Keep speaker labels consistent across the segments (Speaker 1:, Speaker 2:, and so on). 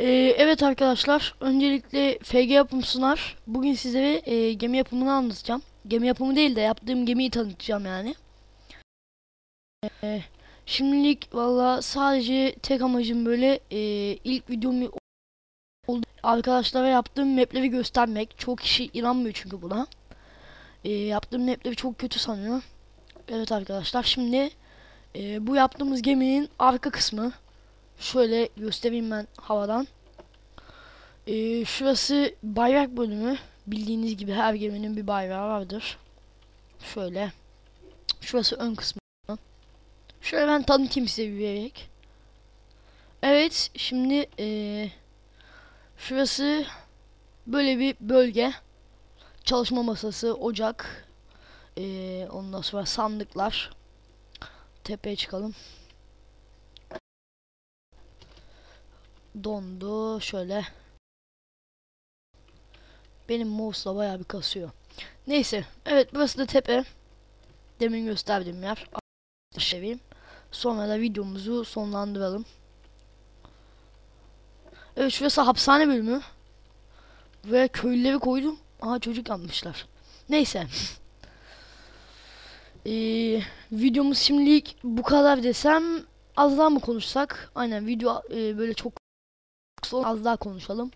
Speaker 1: Ee, evet arkadaşlar, öncelikle FG Yapım sunar. Bugün sizlere e, gemi yapımını anlatacağım. Gemi yapımı değil de yaptığım gemiyi tanıtacağım yani. Ee, şimdilik valla sadece tek amacım böyle e, ilk videomu. Arkadaşlara yaptığım mapleri göstermek. Çok kişi inanmıyor çünkü buna. Ee, yaptığım mapleri çok kötü sanıyor. Evet arkadaşlar, şimdi e, bu yaptığımız geminin arka kısmı. Şöyle göstereyim ben havadan. Ee, şurası bayrak bölümü. Bildiğiniz gibi her geminin bir bayrağı vardır. Şöyle. Şurası ön kısmı. Şöyle ben tanıtayım size bir vererek. Evet şimdi ee, şurası böyle bir bölge. Çalışma masası, ocak. Ee, ondan sonra sandıklar. Tepeye çıkalım. Dondu şöyle. Benim mouse'la bayağı bir kasıyor. Neyse evet burası da tepe. Demin gösterdiğim yer. Seveyim. Sonra da videomuzu sonlandıralım. Evet şurası hapishane bölümü. Ve köylüleri koydum. Aha çocuk yapmışlar. Neyse. Ee, videomuz şimdilik bu kadar desem az daha mı konuşsak? Aynen video e, böyle çok Sonra az daha konuşalım.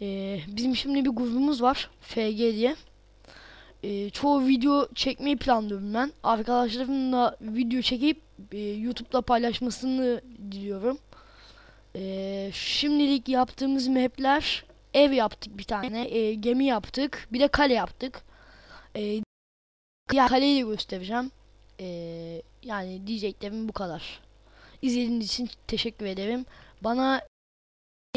Speaker 1: Ee, bizim şimdi bir grubumuz var. FG diye. Ee, çoğu video çekmeyi planlıyorum ben. Arkadaşlarımla video çekip e, YouTube'da paylaşmasını diliyorum. Ee, şimdilik yaptığımız mapler ev yaptık bir tane. E, gemi yaptık. Bir de kale yaptık. E, ya kaleyi de göstereceğim. E, yani diyeceklerim bu kadar. İzlediğiniz için teşekkür ederim. Bana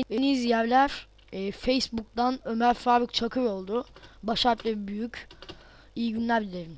Speaker 1: Deniz yerler e, Facebook'tan Ömer Faruk Çakır oldu. Baş harfleri büyük. İyi günler dilerim.